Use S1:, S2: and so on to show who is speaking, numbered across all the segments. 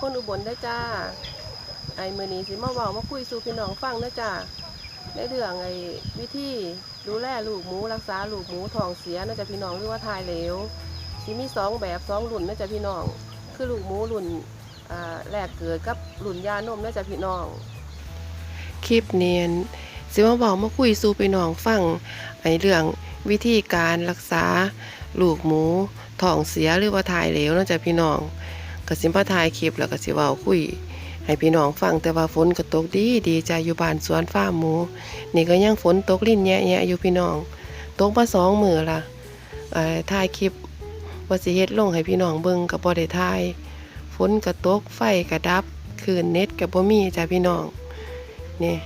S1: คนอุบลได้จ้า ไอ้มือนี้สิมาเว้ามาคุยสู่พี่น้องฟังนะจ้าในเรื่องไอ้วิธีดูแลลูกหมูรักษาลูกหมูท้องเสียนะจ๊ะพี่น้องหรือว่าทายเหลวสิมีสองแบบสองรุ่นนะจ๊ะพี่น้อง คือลูกหมูรุ่นอ่าแรกเกิดกับรุ่นยานมนะจ๊ะพี่น้อง คลิปเนียนสิมาบอกมาคุยสู่พี่น้องฟังไอ้เรื่องวิธีการรักษาลูกหมูท้องเสียหรือว่าทายเหลวนะจ๊ะพี่น้อง ก็สิมาถ่ายคลิปแล้วก็สิเว้าคุย ให้พี่น้องฟังแต่ว่าฝนก็ตกดีดีใจอยู่บ้านสวนฟาร์มหมู นี่ก็ยังฝนตกลิ่นแยะๆอยู่พี่น้อง ตกมาสองมือละถ่ายคลิปว่าสิเฮ็ดลงให้พี่น้องเบิ่งก็บ่ได้ถ่ายฝนก็ตกไฟก็ดับคลื่นเน็ตก็บ่มีจ้ะพี่น้องนี่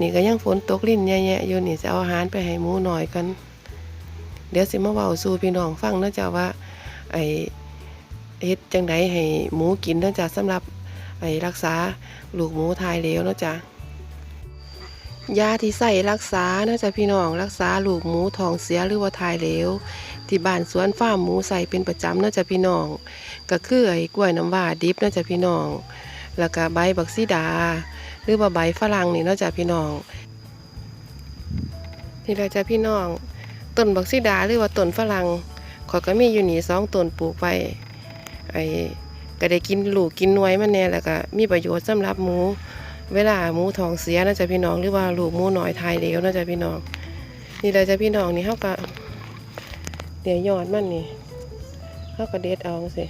S1: นี่ก็ยังฝนตกลิ่นแยะๆอยู่นี่จะเอาอาหารไปให้หมูหน่อยกัน เดี๋ยวสิมาเว้าสู่พี่น้องฟังเนาะจ้ะว่า ไอ เฮ็ดจังไดให้หมูกินเนาะจ้ะสำหรับไอ้รักษาลูกหมูทายเหลวเนาะจ้ะยาที่ใส่รักษาเนาะจ้ะพี่น้องรักษาลูกหมูท้องเสียหรือว่าทายเหลวที่บ้านสวนฟาร์มหมูใส่เป็นประจำเนาะจ้ะพี่น้อง ก็คือไอ้กล้วยน้ำว้าดิบเนาะจ้ะพี่น้อง แล้วก็ใบบักซีดา หรือว่าใบฝรั่งนี่เนาะจ้ะพี่น้องนี่แหละจ้ะพี่น้องต้นบักซีดาหรือว่าต้นฝรั่งขอยก็มีอยู่นี่สองต้นปลูกไว้ ไอ้ก็ได้กินลูกกินหน่วยมันแน่แล้วก็มีประโยชน์สำหรับหมู เวลาหมูท้องเสียนะจ๊ะพี่น้องหรือว่าลูกหมูน้อยทายเหลวนะจ๊ะพี่น้อง นี่เลยจ้ะพี่น้องนี่เขาก็เดี๋ยวยอดมันนี่เขาก็เด็ดเอาสิ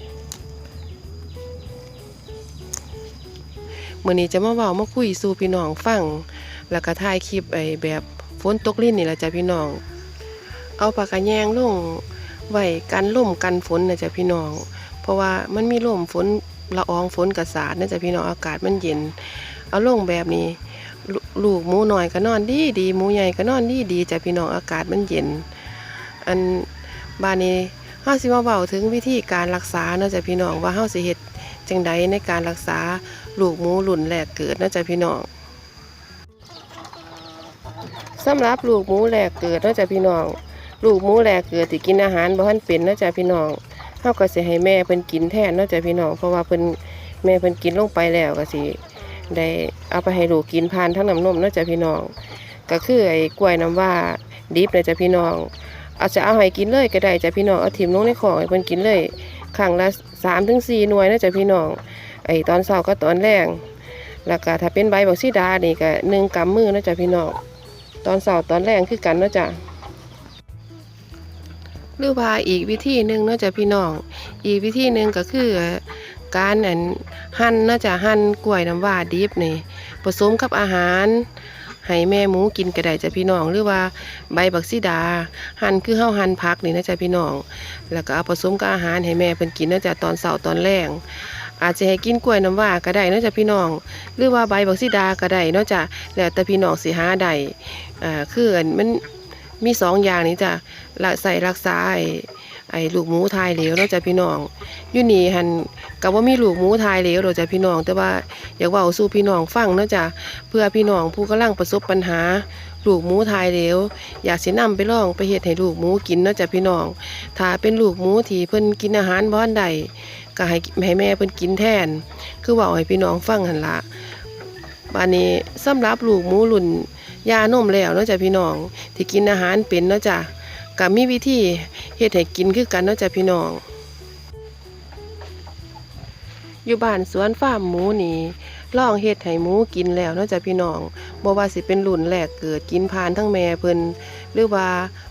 S1: มื่อนี้จะมาเว้ามาคุยสู่พี่น้องฟังแล้วก็ถ่ายคลิปไอ้แบบฝนตกลิ้นนี่แหละจ้ะพี่น้อง เอาปากกาแยงลงไว้กันล่มกันฝนนะจ๊ะพี่น้อง เพราะว่ามันมีลมฝนละอองฝนกระสาดนะจ๊ะพี่น้องอากาศมันเย็น เอาลงแบบนี้ ลูกหมูหน่อยก็นอนดีดีหมูใหญ่ก็นอนดีดีจะพี่น้องอากาศมันเย็น อันบ้านนี้เฮาสิมาเว้าถึงวิธีการรักษาเนาะจ้ะพี่น้องว่าเฮาสิเฮ็ดจังใดในการรักษาลูกหมูรุ่นแรกเกิดเนาะจ้ะพี่น้องสำหรับลูกหมูแรกเกิดเนาะจ้ะพี่น้องลูกหมูแรกเกิดที่กินอาหารบ่ทันเป็นเนาะจ้ะพี่น้อง เฮาก็สิให้แม่เพิ่นกินแทนเนาะจ้ะพี่น้องเพราะว่าเพิ่นแม่เพิ่นกินลงไปแล้วก็สิได้เอาไปให้ลูกกินผ่านทั้งน้ำนมเนาะจ้ะพี่น้อง ก็คือไอ้กล้วยน้ำว้าดิบเนาจ้ะพี่น้อง เอาจะเอาให้กินเลยก็ได้จ้ะพี่น้องเอาถิ่มลงในของให้เพิ่นกินเลยครั้งละ3ถึง4หน่วยเนาะจ้ะพี่น้องไอ้ตอนเช้าก็ตอนแรงแล้วก็ถ้าเป็นใบบักซีดานี่ก็หนึ่งกำมือเนาะจ้ะพี่น้องตอนเช้าตอนแรงคือกันเนาะจ้ะ หรือว่าอีกวิธีหนึ่งนาะจ้ะพี่น้อง อีกวิธีหนึ่งก็คือการอันหั่นนาะจ้ะหั่นกล้วยน้ำว้าดิบนี่ผสมกับอาหารให้แม่หมูกินก็ได้จ้ะพี่น้องหรือว่าใบบักซีดา หั่นคือเฮาหั่นผักนี่นะจ้ะพี่น้อง แล้วก็เอาผสมกับอาหารให้แม่เพิ่นกินนาะจ้ะตอนเช้าตอนแรงอาจจะให้กินกล้วยน้ำว้าก็ได้นาะจ้ะพี่น้อง หรือว่าใบบักซีดาก็ได้นาะจ้ะแล้วแต่พี่น้องสิหาได้อ่าคือมันมีสองอย่างนี้จ้ะ ละใส่รักษาไอ้ไอ้ลูกหมูทายเหลวเนาะจ้ะพี่น้องอยู่นี่หันกับว่ามีลูกหมูทายเหลวเนาจ้ะพี่น้อง แต่ว่าอยากว่าสู่พี่น้องฟังเนาะจ้ะเพื่อพี่น้องผู้กำลังประสบปัญหาลูกหมูทายเหลวอยากสินำไปลองไปเฮ็ดให้ลูกหมูกินเนาะจ้ะพี่น้องถ้าเป็นลูกหมูที่เพิ่นกินอาหารบ่อนใดก็ให้ให้แม่เพิ่นกินแทน คือว่าให้พี่น้องฟังหันละบานนี้สำหรับลูกหมูรุ่นยานมแล้วเนาะจ้ะพี่น้องที่กินอาหารเป็นเนาะจ้ะ ก็มีวิธีเฮ็ดให้กินคือกันเนาะจ้ะพี่น้อง อยู่บ้านสวนฟาร์มหมูนี่ลองเฮ็ดให้หมูกินแล้วเนาะจ้ะพี่น้องบ่ว่าสิเป็นรุ่นแรกเกิดกินผ่านทั้งแม่เพิ่นหรือว่า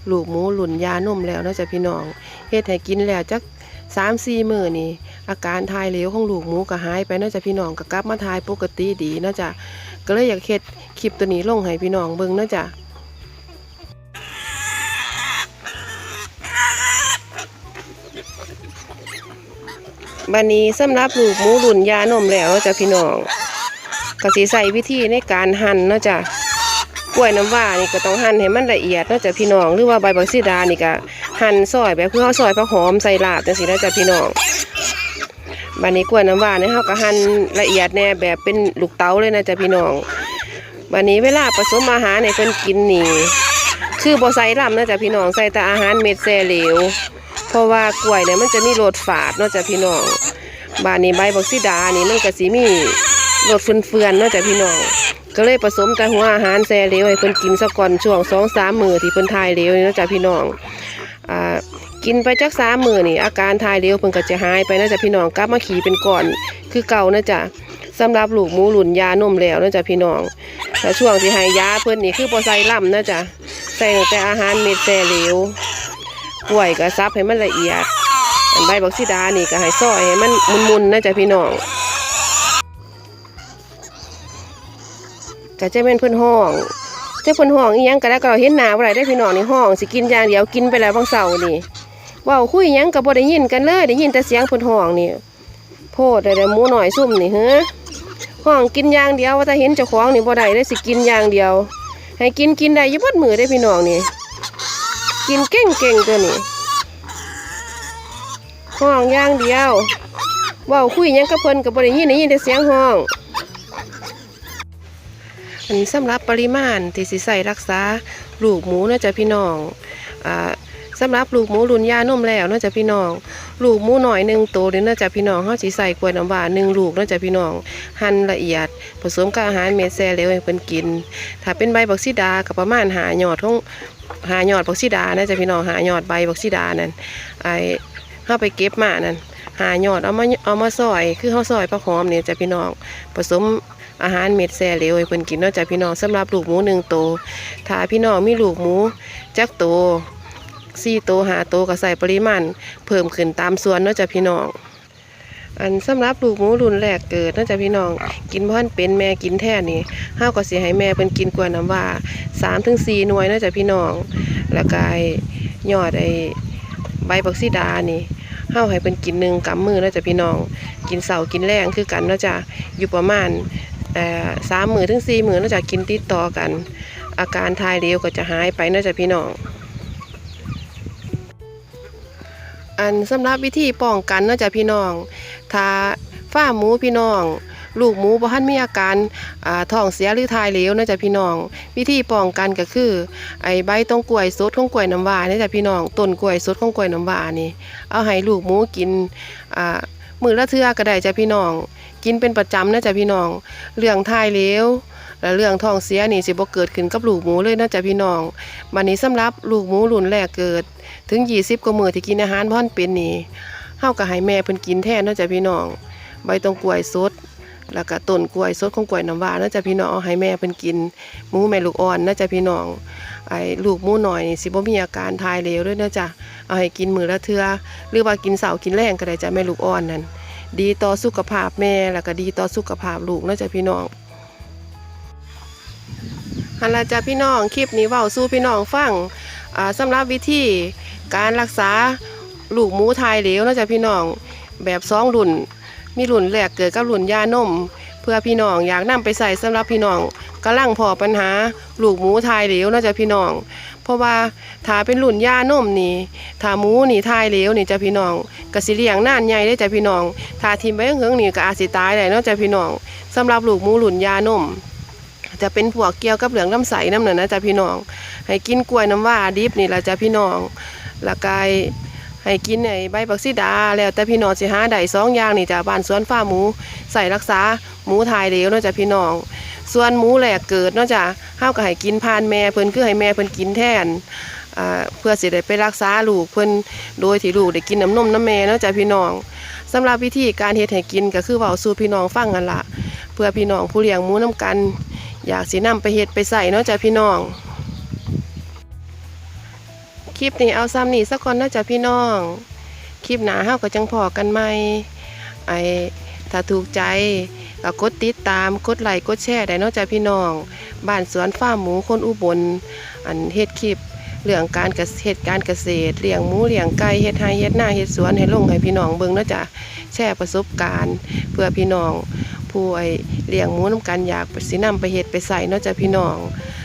S1: ลูกหมูรุ่นยานมแล้วเนาะจ้ะพี่น้องเฮ็ดให้กินแล้วจัก3-4มื้อนี่อาการทายเหลวของลูกหมูก็หายไปนาะจ้ะพี่น้องก็กลับมาทายปกติดีนาะจ้ะก็เลยอยากเฮ็ดคลิปตัวนี้ลงให้พี่น้องเบิ่งนาะจ้ะ บันนี้สำหรับลูกหมูรุ่นยานมแล้วจ้ะพี่น้องก็สิใส่วิธีในการหั่นเนาะจ้ะกล้วยน้ำว้านี่ก็ต้องหั่นให้มันละเอียดเนาะจ้ะพี่น้องหรือว่าใบบักซีดานี่ก็หั่นซอยแบบเพื่อซอยผักหอมใส่ลาบจังซี่นะจ้ะพี่น้องบัดนี้กล้วยน้ำว้าเนี่ยเฮาก็หั่นละเอียดแน่แบบเป็นลูกเต๋าเลยนะจ้ะพี่น้องบัดนี้เวลาผสมอาหารให้เพิ่นกินนี่ คือบ่ใส่ลำนะจ้ะพี่น้องใส่แต่อาหารเม็ดแซ่เหลว เพราะว่ากล้วยเนี่ยมันจะมีโรสฝาดนาะจ้ะพี่น้องบานนี้ใบบักซิดานี่มันก็สิมีโรสเฟื่อนๆนาะจ้ะพี่น้องก็เลยผสมแต่หัวอาหารแซ่เหลวให้เพิ่นกินซะก่อนช่วงสองสามมือที่เพิ่นทายเหลวนี่เนาะจ้ะพี่น้องอ่ากินไปจักสามมือนี่อาการทายเหลวเพิ่นก็จะหายไปนาะจ้ะพี่น้องกลับมาขี่เป็นก้อนคือเก่านะจ้ะสำหรับลูกหมูหลุนยานมแล้วนะจ้ะพี่น้องแต่ช่วงที่ให้ยาเพิ่นนี่คือบ่ใส่ล่ำนะจ้ะใส่แต่อาหารเม็ดแซ่เหลว กล้วยก็ซับให้มันละเอียดอันใบบักซีดานี่ก็ให้ซอยให้มันมุนๆนะจ๊ะพี่น้องก็จะเป็นเพิ่อนห้องเจ้าเพิ่นห้องอีหยังก็แล้ก็เห็นหนาบ่ได้ได้พี่น้องในห้องสิกินอย่างเดียวกินไปแล้วบางเสาร์นี่ว้าคุยยังก็บ่ได้ยินกันเลยได้ยินแต่เสียงเพิ่นห้องนี่โพดได้แต่หมูหน่อยซุ่มนี่เฮ้อห้องกินอย่างเดียวว่าถ้าเห็นเจ้าของนี่บ่ได้ได้สิกินอย่างเดียว ให้กินกินได้อยู่เบดมือได้พี่น้องนี่ กินเก่งๆตัวนี้ห้องย่างเดียวเว้าคุยยังกับเพิ่นกับบริยินได้ยินแต่เสียงห้อง อันนี้สำหรับปริมาณที่สิใส่รักษาลูกหมูเนาะจ้ะพี่น้องอ่าสำหรับลูกหมูรุ่นยานมแล้วเนาะจ้ะพี่น้อง ลูกหมูหน่อยหนึ่งตัวเดี๋ยวนาะจ้ะพี่น้องเขาสิใส่กล้วยน้ำว้าหนึ่งลูกเนาะจ้ะพี่น้อง หั่นละเอียด ผสมกับอาหารเม็ดแซ่เหลวให้เพิ่นกิน ถ้าเป็นใบบักซีดากับประมาณหาหยอดของ หาหยอดบักซีดานะจ้ะพี่น้องหาหยอดใบบักซีดานั่นไอเข้าไปเก็บมานั่นหายอดเอามาเอามาซอยคือเขาซอยผักหอมเนี่ยจ้ะพี่น้องผสมอาหารเม็ดแซ่เหลวให้เพิ่นกินเนาะจ้ะพี่น้องสำหรับลูกหมูหนึ่งโตวถ้าพี่น้องมีลูกหมูจักโตวสี่โตวห้าโตวก็ใส่ปริมาณเพิ่มขึ้นตามส่วนเนาะจ้ะพี่น้องอันสำหรับลูกหมูรุ่นแรกเกิดเนาะจ้ะพี่น้อง กินพ่อนเป็นแม่กินแท้นี่เฮาก็สิให้แม่เพิ่นกินกล้วยน้ำว้า สามถึงสี่หน่วยนาะจ้ะพี่น้อง แล้วก็ยอดไอ้ใบบักซีดานี่เฮาให้เพิ่นกินหนึ่งกำมือนาะจ้ะพี่น้อง กินเสากินแรงคือกันนาะจ้ะอยู่ประมาณสามหมือถึงสี่หมือเนาะจ้ะกินติดต่อกัน อาการทายเร็วก็จะหายไปนาะจ้ะพี่น้องอันสำหรับวิธีป้องกันนาะจ้ะพี่น้อง ถ้าฝ้าหมูพี่น้อง ลูกหมูบ่ทันมีอาการอ่าท้องเสียหรือทายเหลวนาะจ้ะพี่น้อง วิธีป้องกันก็คือ ไอ้ใบตรงกล้วยสดของกล้วยน้ำว้านี่จ้ะพี่น้องต้นกล้วยสดของกล้วยน้ำว้านี่ เอาให้ลูกหมูกินอ่ามือละเทื่อก็ได้จ้ะพี่น้อง กินเป็นประจำนะจ้ะพี่น้อง เรื่องทายเหลวและเรื่องท้องเสียนี่สิบ่เกิดขึ้นกับลูกหมูเลยนะจ้ะพี่น้องบัดนี้สำหรับลูกหมูรุ่นแรกเกิด ถึง 20กว่ามื้อที่กินอาหารพ่อนเป็นนี่เฮาก็ให้แม่เพิ่นกินแทนนาะจ้ะพี่น้อง ใบตองกล้วยสด แล้วก็ต้นกล้วยสดของกล้วยน้ำว้าเนาะจ้ะพี่น้องเอาให้แม่เพิ่นกินหมูแม่ลูกอ่อนนะจ้ะพี่น้องไอ้ลูกหมูหน่อยนี่สิบ่มีอาการทายเหลวด้วยนะจ้ะเอาให้กินมือละเทื่อหรือว่ากินเสากินแรงก็ได้จ้ะแม่ลูกอ่อนนั่นดีต่อสุขภาพแม่แล้วก็ดีต่อสุขภาพลูกนะจ้ะพี่น้องฮันละจ้ะพี่น้องคลิปนี้เว้าสู่พี่น้องฟังอ่าสำหรับวิธีการรักษาลูกหมูทายเหลวนะจ้ะพี่น้องแบบสองรุ่น มีรุ่นแรกเกิดกับรุ่นยานม เพื่อพี่น้องอยากนำไปใส่สำหรับพี่น้องกำลังพอปัญหาลูกหมูทายเหลวนะจ๊ะพี่น้อง เพราะว่าถ้าเป็นรุ่นยานมนี่ถ้าหมูนี่ทายเหลวนี่จะพี่น้องก็สิเลี้ยงนานใหญ่ได้จะพี่น้องถ้าทิมไปเหิงๆนี่ก็อาจสิตายได้นาะจ้ะพี่น้องสำหรับลูกหมูรุ่นยานมจะเป็นพวกเกี่ยวกับเหลืองน้ำใสน้ำเน่นนะจะพี่น้อง ให้กินกล้วยน้ำว้าดิบนี่ละจะพี่น้องล้วก็ให้ ให้กินไอ้ใบบักซีดา แล้วแต่พี่น้องสิหาได้สองอย่างนี่จ้ะบ้านสวนฟ้าหมูใส่รักษาหมูทายเหลวเนาะจ้ะพี่น้อง ส่วนหมูแหลกเกิดเนาะจ้ะเฮาวก็ให้กินผ่านแม่เพิ่นคือให้แม่เพิ่นกินแทนเพื่อสิได้ไปรักษาลูกเพิ่นโดยที่ลูกได้กินน้ำนมน้ำแม่เนาะจ้ะพี่น้องสำหรับวิธีการเฮ็ดให้กินก็คือเว้าสู่พี่น้องฟังกันละเพื่อพี่น้องผู้เลี้ยงหมูน้กัน อยากสินำไปเฮ็ดไปใส่เนาะจ้ะพี่น้อง ลิปนี้เอาซ้ำนี่สักก่อนเนาจะพี่น้อง คลิปหนาเฮาก็จังพอกันใหมไอ้ถ้าถูกใจก็กดติดตามกดไลค์กดแชร์ได้นาะจ้ะพี่น้อง บ้านสวนฟาร์มหมูคนอุบล อันเฮ็ดคลิปเรื่องการเกษตรการเกษตรเลี้ยงหมูเลี้ยงไก่เฮ็ดไร่เฮ็ดนาเฮ็ดสวนให้ลงให้พี่น้องเบิ่งนาะจ้ะแชร์ประสบการณ์ เพื่อพี่น้องผู้ไอเลี้ยงหมูน้ำกันอยากสินำไปเฮ็ดไปใส่นาะจ้ะพี่น้อง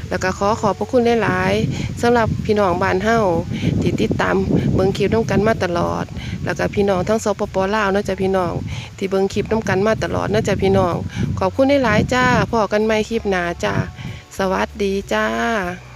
S1: แล้วก็ขอขอบพระคุณหลายๆสำหรับพี่น้องบ้านเฮาที่ติดตามเบิ้งคลิปน้ำกันมาตลอด แล้วก็พี่น้องทั้งสปปลาวนาะจ้ะพี่น้อง ที่เบิ้งคลิปน้ำกันมาตลอดนาะจ้ะพี่น้อง ขอบคุณหลายๆจ้าพอกันไม่คลิปหนาจ้าสวัสดีจ้า